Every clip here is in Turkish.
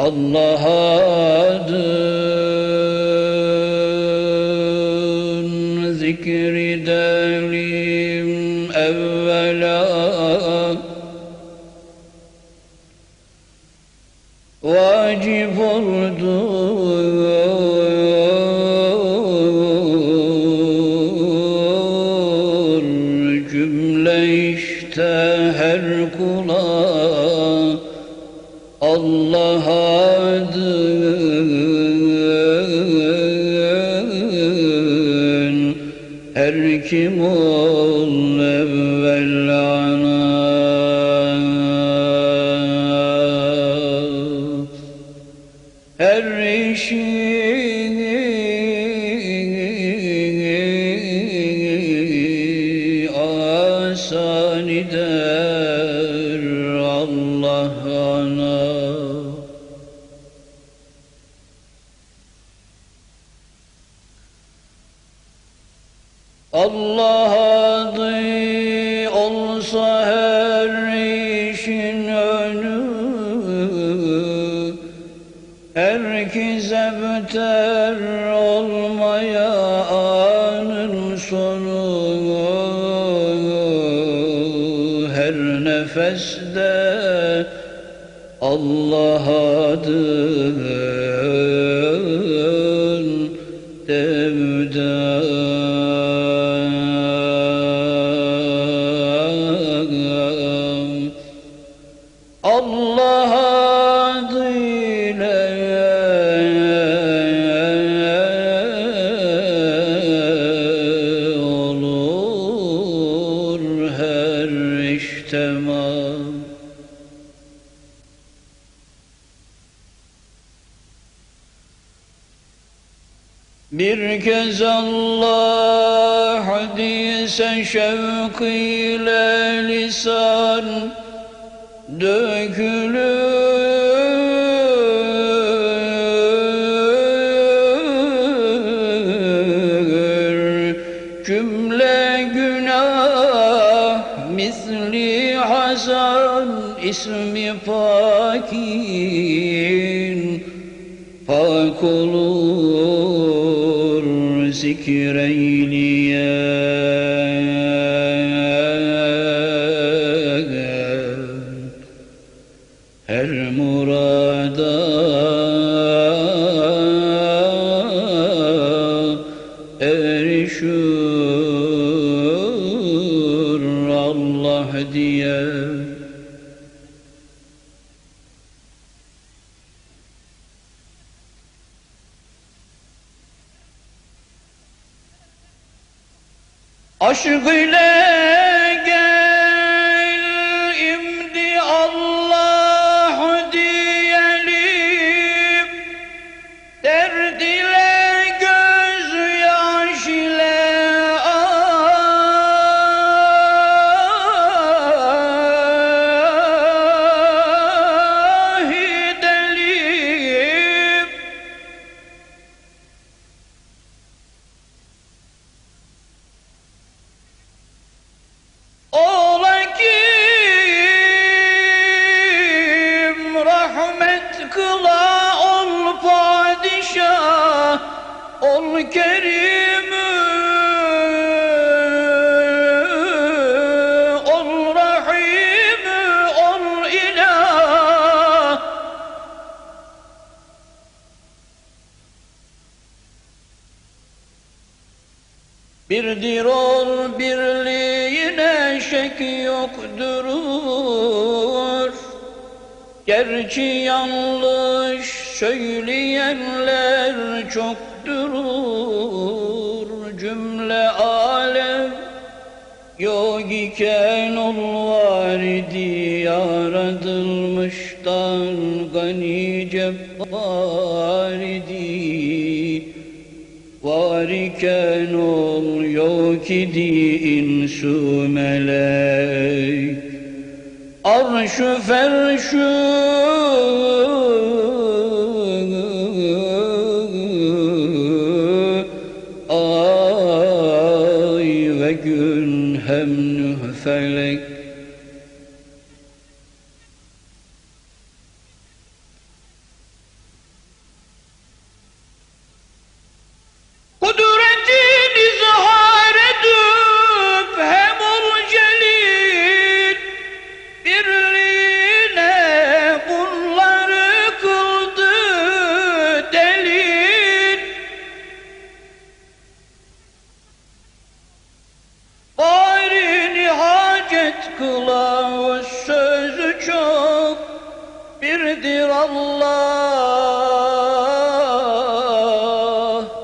Allah adın zikredelim evvela. Vacip oldu cümle işte her kula Allah adın. Her kim ol evvel ana Allah adı olsa her işin önü Herkese beter olmaya anın sonu. Her nefeste Allah adın Bir kez Allah diyse şevk ile lisan dökülür Cümle günah misli Hasan ismi pakin Pak olur zikreyleyen erişur Allah diye. Aşk ile Birdir ol birliğine şek yokturur. Gerçi yanlış söyleyenler çokturur. Cümle alem yok iken ol var idi Yaratılmıştan gani cebbar idi Var iken ol yok idi insu melek Arşu Kılavuz sözü çok birdir Allah.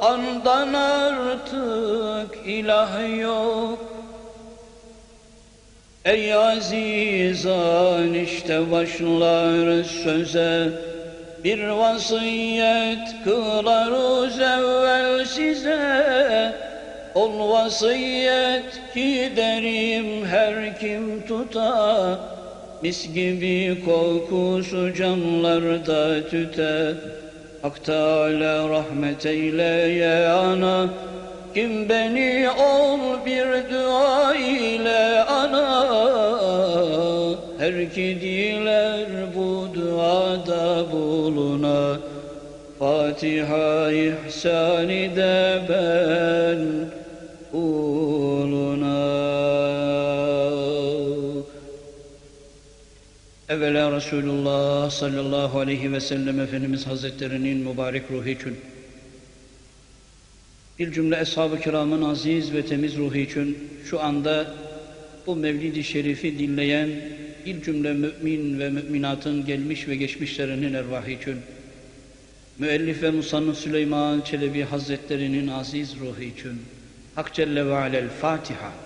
Andan artık ilah yok. Ey azizan işte başlar söze. Bir vasiyet kılaruz evvel size. Ol vasiyet ki derim her kim tutar Mis gibi kokusu camlarda tüter Hak Teala rahmet eyle ya ana Kim beni ol bir dua ile ana. Her ki diler bu duada buluna Fatiha ihsan de ben uluna Evvela Resulullah sallallahu aleyhi ve sellem Efendimiz Hazretlerinin mübarek ruhu için bir cümle Eshab-ı Kiram'ın aziz ve temiz ruhu için şu anda bu Mevlid-i Şerif'i dinleyen bir cümle mümin ve müminatın gelmiş ve geçmişlerinin ervahı için müellif ve musannif Süleyman Çelebi Hazretlerinin aziz ruhu için Hak Celle ve Alel Fatiha